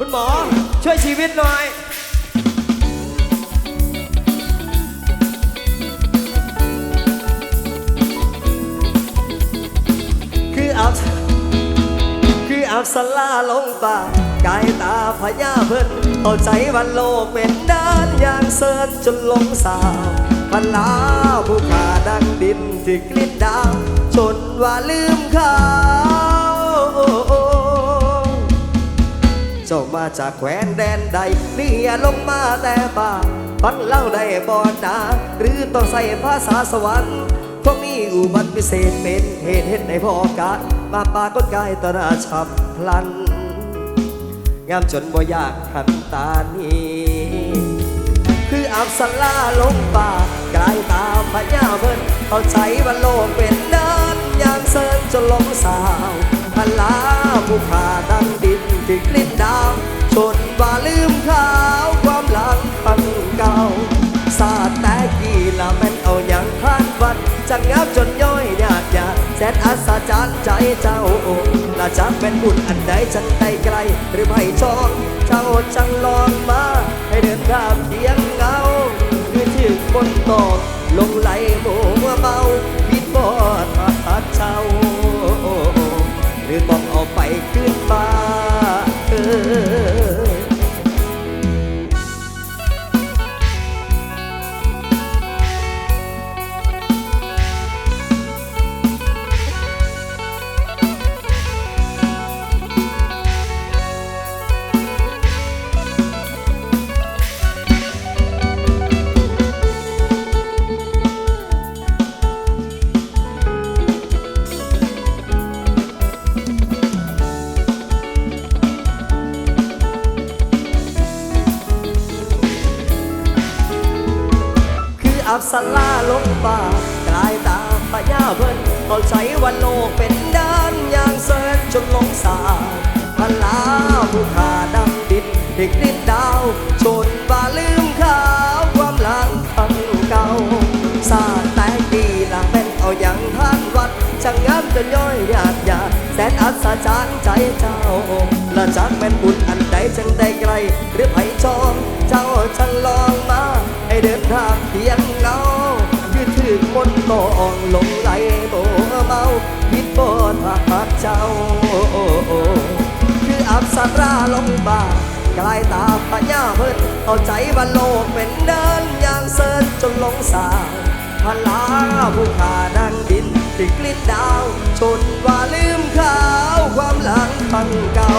คุณหมอช่วยชีวิตหน่อยคือเอาคือเอาสลาลงป่ากายตาพญาเพิ่นเอาใจวันโลกเป็นด้านอย่างเซินจนลงสาวพันลาผู้ขาดังดินที่กลิ้นดาวชนว่าลืมเขา เจ้ามาจากแคว้นแดนใดเนียลงมาแต่บ้าฟังเล่าได้บอดนาหรือต้องใส่ภาษาสวรรค์พวกนี้อุบัติพิเศษเป็นเหตุเห็นในพอกามาปรากฏกายตราฉับพลัน งามจนบ่อยากหันตานีคืออับสลาลงป่ากลายตามพญาเพิ่นเข้าใจว่าโลกเป็นเดินยางเซินจนลงสาวพลาผู้ขาดังดิน ที่กลิ้นดาวชนว่าลืมขาวความหลังพังเก่าศาสตร์แต่กี่ละแม่นเอาอย่างผ่านวันจังงับจนย่อยยากยากแสนอัศจรรย์ใจเจ้าละจักเป็นบุญอันใดจังใดไกล หรือไม่ชองเจ้าจังลองมา ให้เดินข้ามเพียงเงาคือถึงบนตอกลงไหลโมัวเมาพิดบอดมาเจ้าหรือต้องเอาไปขึ้นฟ้า Altyazı สลาลงป่ากลายตามพญาเพิ่นเอาใจวันโลกเป็นด้านอย่างเซินจนลงสาพลาผู้ขาดำดินเด็กนิดดาว ชนว่าลืมขาวความหลังทังเก่าสาแต่ดีละแม่นเอาอย่างท่านวัดช่างงามจนย่อยหยาดหยาดแสนอัศจรรย์ใจเจ้าละจักแม่นบุญอันใดจังได้ไกล หรือไผจองเจ้าจังลองมา ให้เดินทางเพียง มนต์ตองลงไหลโบเมาพิดบนหักเจ้า คืออับสตราลงบากลายตาพญาเพิ่นเอาใจว่าโลกเป็นเดินอย่างเซินจนลงสาวพลาผู้ขาดังดินติดกลิ้นดาว ชนว่าลืมขาวความหลังฟังเก่า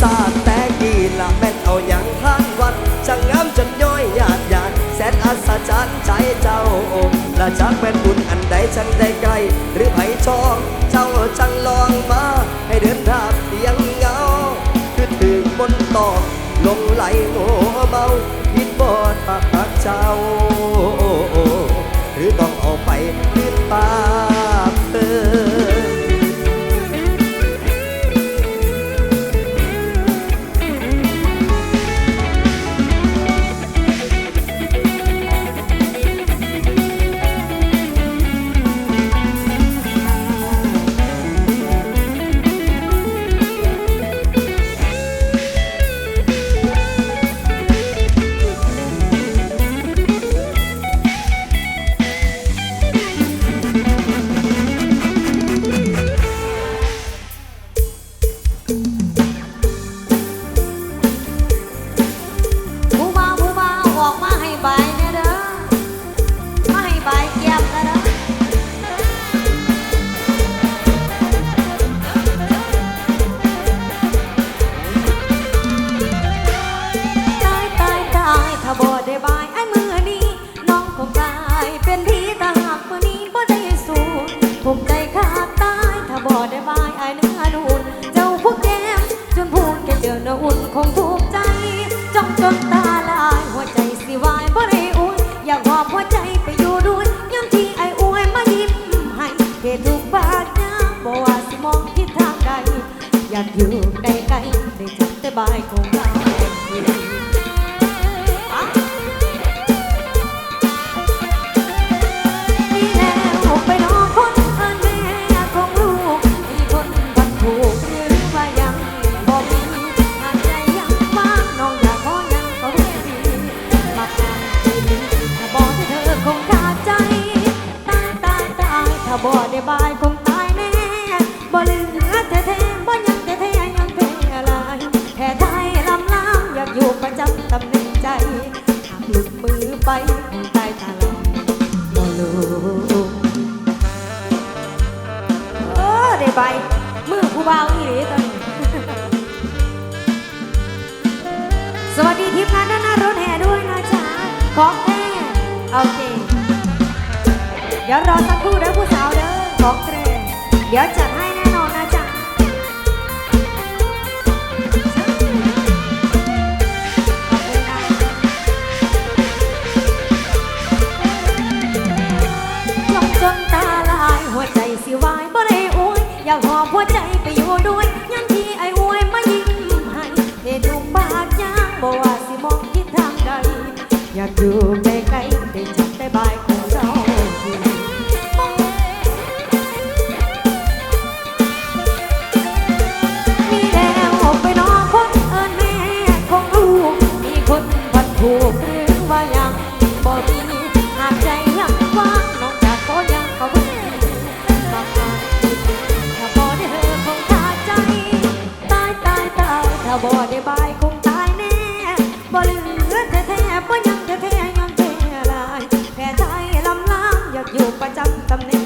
ศาสตร์แต่กีละแม่นเอาอย่างท่านวัดช่างงามจนย่อยหยาดหยาดแสนอัศจรรย์ใจเจ้า ละจักเป็นบุญอันใดจังได้ไกล หรือไผชองเจ้าจังลองมา ให้เดินทางเพียงเงา คือถึงบนตอกลงไหลโมเมาพิดบอดปากเจ้า หรือต้องเอาไปขึ้นปากเธอ อยากอยู่ใกล้ๆได้จับแต่บายคง เดี๋ยวรอสักครู่เด้อผู้สาวเด้อบอกเกรงเดี๋ยวจัดให้แน่นอนนะจ๊ะขอบคุณค่ะลงจนตาลายหัวใจสิวายบ่ได้อวยอยากหอบหัวใจไปอยู่ด้วยยันที่ไอ้อวยมายิ้มให้เหตุลูบาดยางบ่ว่าสิมองคิดทางใดอยากดู 잡네.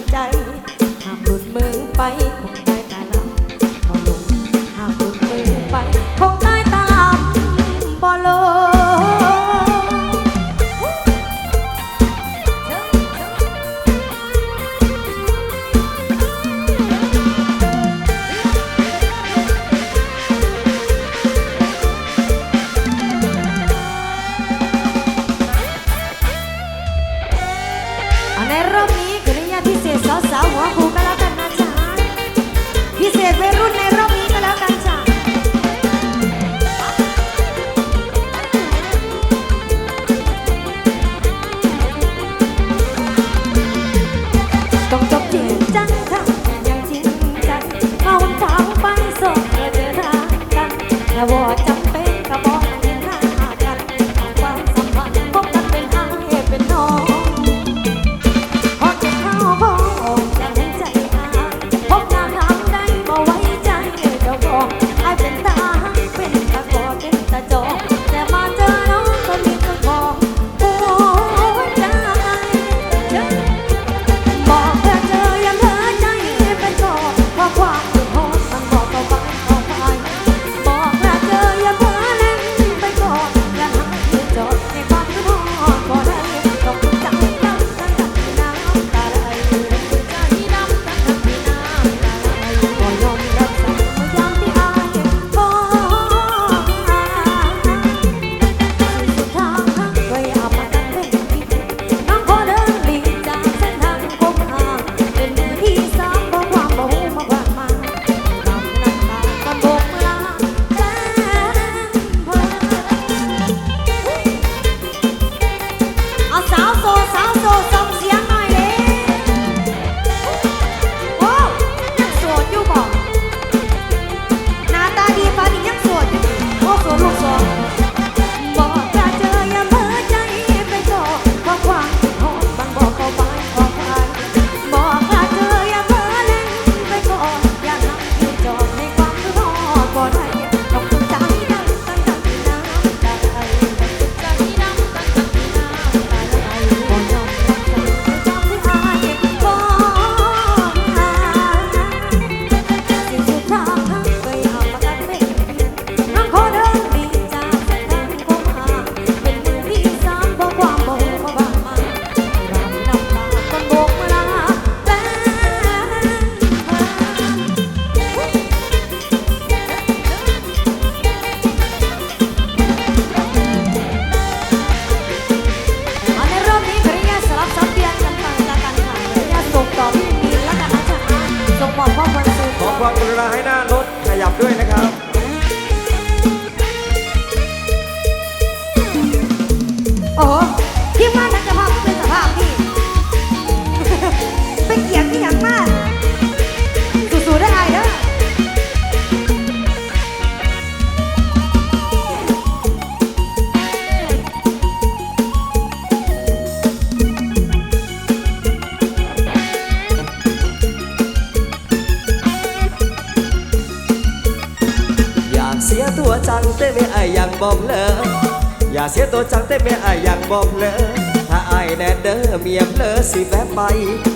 อย่าเสียตัวจังแต่แม่อายอยากบอกเลยถ้าไอแน่เด้อเมียมเลอสิแวะไป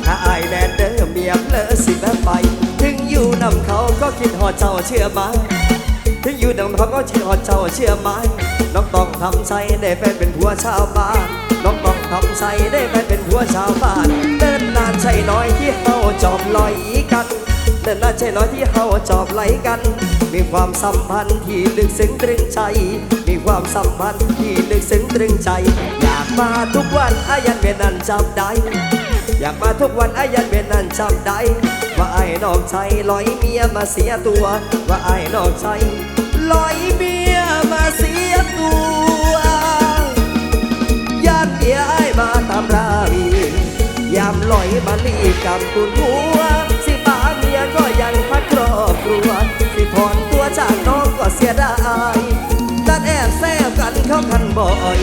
ถ้าไอแน่เด้อเมียมเลอสิแวะไป ถึงอยู่นำเขาก็คิดหอดเจ้าเชื่อมาถึงอยู่นำเขาก็คิดหอดเจ้าเชื่อมาน้องต้องทำใจได้แฟนเป็นผัวชาวบ้านน้องต้องทำใจได้แฟนเป็นผัวชาวบ้านเดินนานใช่น้อยที่เฮาจอบลอยกัน เดินนาใช่น้อยที่เฮาจอบไหลกัน มีความสัมพันธ์ที่ลึกซึ้งตรึงใจ มีความสัมพันธ์ที่ลึกซึ้งตรึงใจ อยากมาทุกวันอายันเวนันจำได้อยากมาทุกวันอายันเวนันจำได้ว่าไอ้นอกใจลอยเมียมาเสียตัว ว่าไอ้นอกใจลอยเมียมาเสียตัวย่านเมียไอ้มาตามราวี ยามลอยมาลีกับตุนหัว สิป้าเมียก็ยังพักครอบครัว สิถอนตัวจากน้องก็เสียดายดันแอบแซวกันเข้ากันบ่อย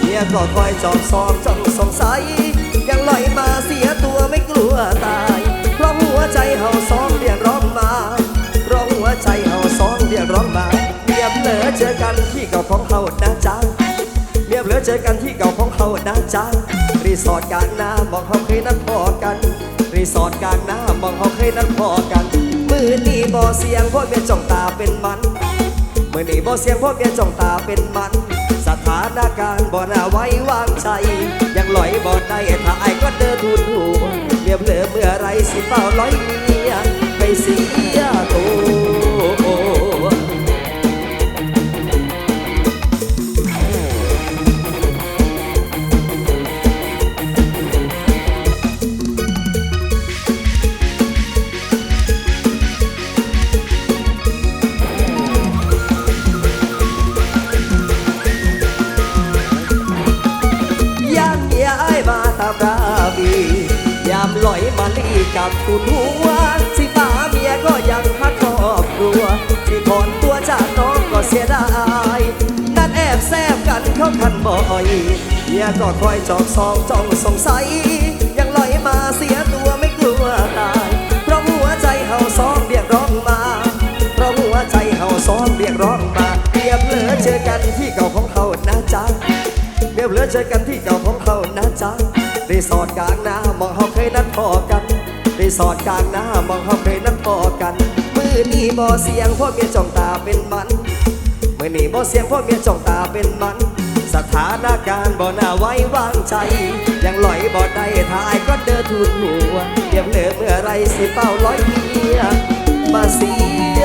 เมียก็คอยจอบซอมจ้องสงสัย ยังลอยมาเสียตัวไม่กลัวตาย เพราะหัวใจเฮาสองเรียกร้องมาเพราะหัวใจเฮาสองเรียกร้องมาเรียเหลอเจอกันที่เก่าของเฮานะจ๊ะเรียเหลอเจอกันที่เก่าของเฮานะจ๊ะ รีสอร์ทกลางน้ำบอกเฮาเคยนัดพอกัน รีสอร์ทกลางน้ำบอกเฮาเคยนัดพอกัน มือนี้บ่เสียงพราะเมียจ้องตาเป็นมันมือนี้บ่เสียงพราะเมียจ้องตาเป็นมัน สถานการณ์บ่น่าไว้วางใจ ยังลอยบ่ได้ถ้าไอ้ก็เดินทุนหัวเรียบเหลือเมื่อไรสิเฝ้าลอยเมียไปเสียตัว ลอยมาลีกับตุนหัวสิป้าเมียก็ยังพักครอบครัวที่ถอนตัวจากน้องก็เสียดายนั่นแอบแซบกันเข้ากันบ่อยเมียก็คอยจอบซองจ้องสงสัย ยังลอยมาเสียตัวไม่กลัวตายเพราะหัวใจเฮาสองเรียกร้องมาเพราะหัวใจเฮาสองเรียกร้องมาเปรียบเหลือเจอกันที่เก่าของเขานะจ๊ะเรียบเหลือเจอกันที่เก่าของเขานะจ๊ะรีสอร์ทกลาง พอกันได้สอดกลางหน้ามองเขาเคยนัดพอกัน มือนี้บ่เสียงพ่อเมียจ้องตาเป็นมันมือนี้บ่เสียงพ่อเมียจ้องตาเป็นมัน สถานการณ์บ่น่าไว้วางใจ ยังลอยบ่ได้ทายก็เดินทุนหัวเดียบเหลือเมื่อไรสิเป้าร้อยเมียมาเสีย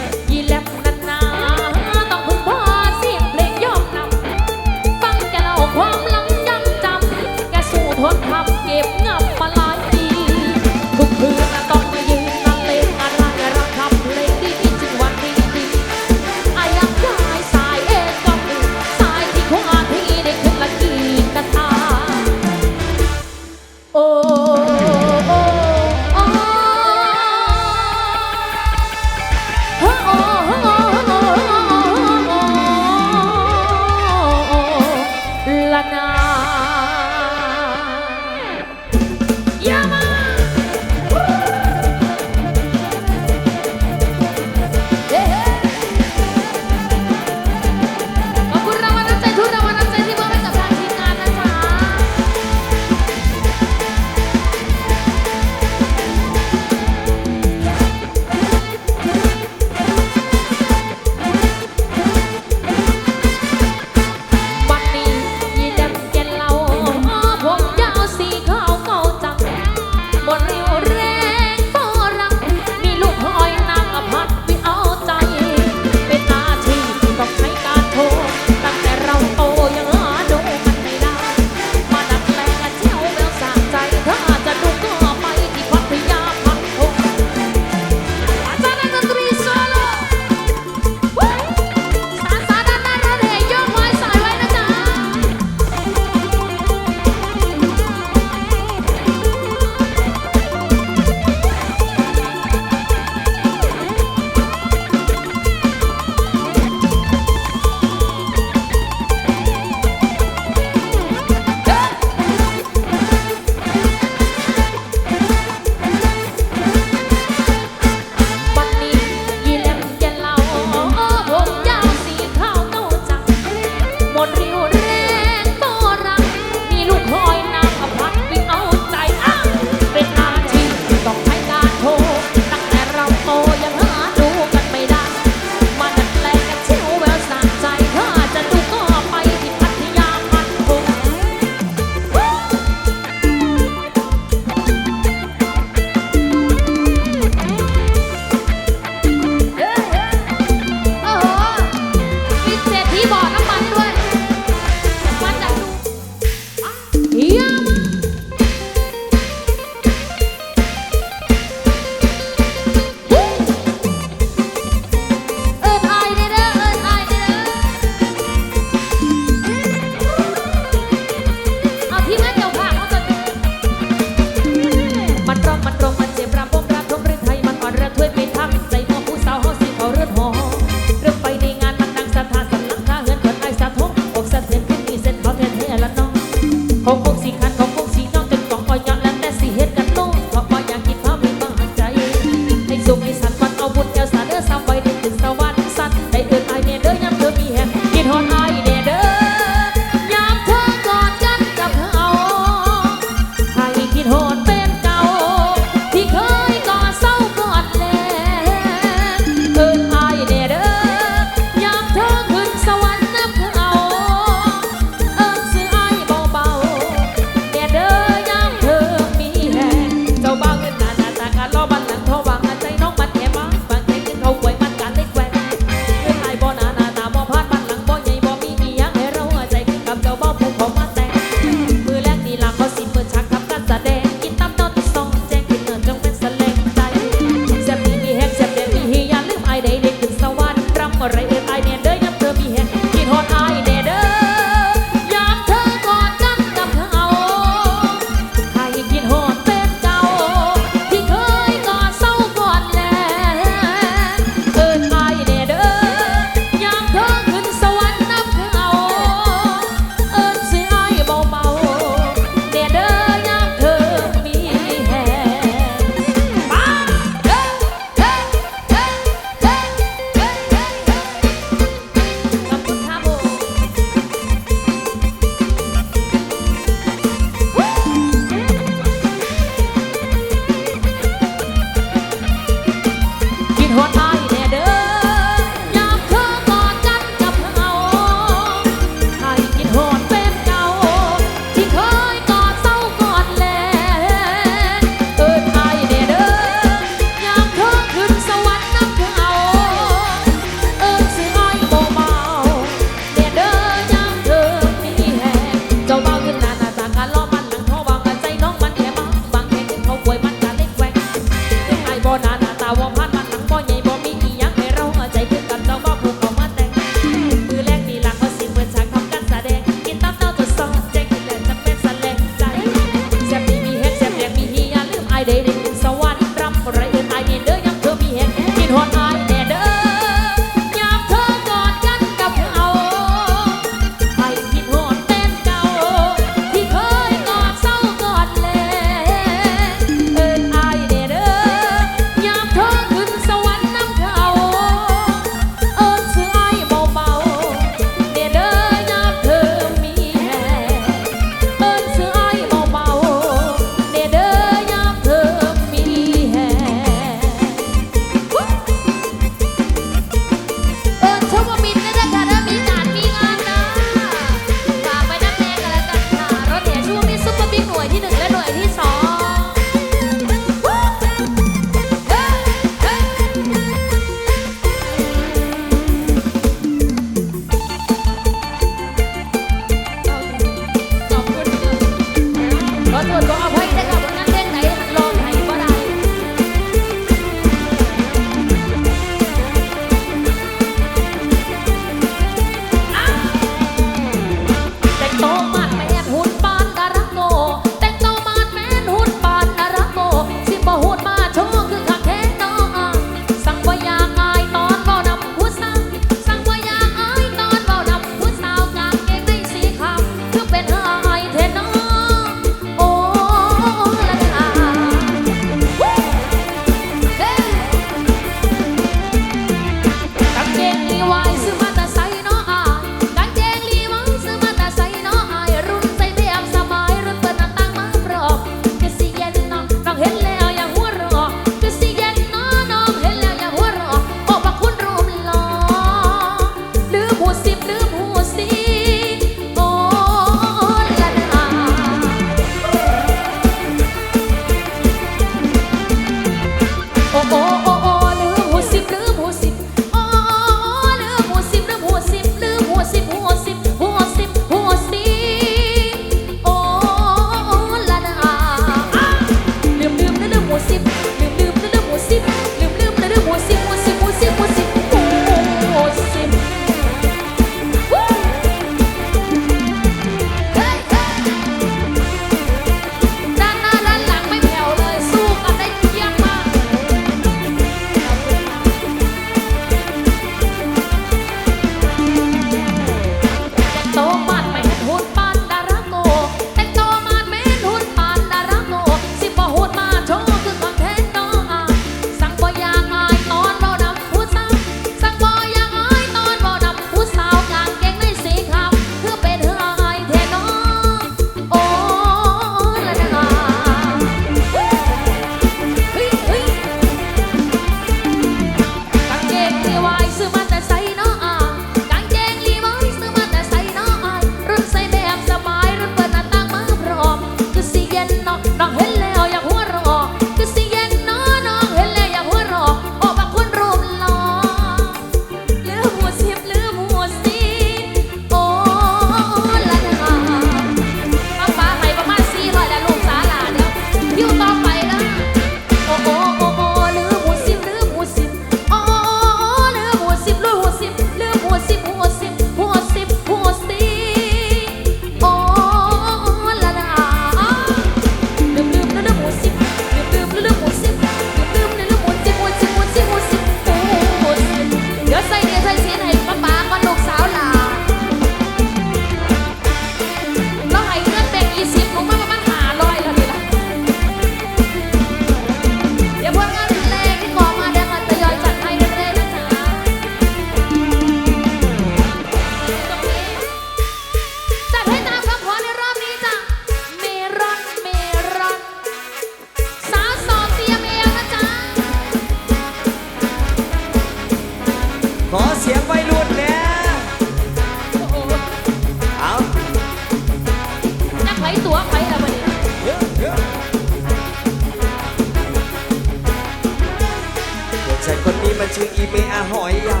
ชื่ออีเมอาหอยใหญ่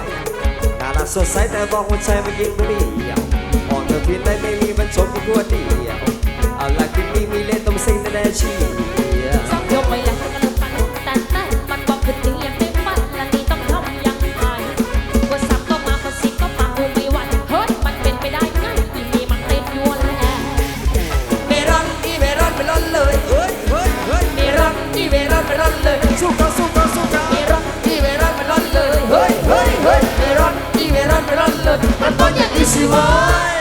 น่ารักสดใสแต่บอกว่าใช่ไม่กินงเปรี้ยวออกเดินเพีได้ไม่มีบรรจบกูกลัวเดียวเอาล่ะคืนนี้มีเล่ต้องเซ็งแต่แน่ชี้ Senhor.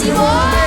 всего.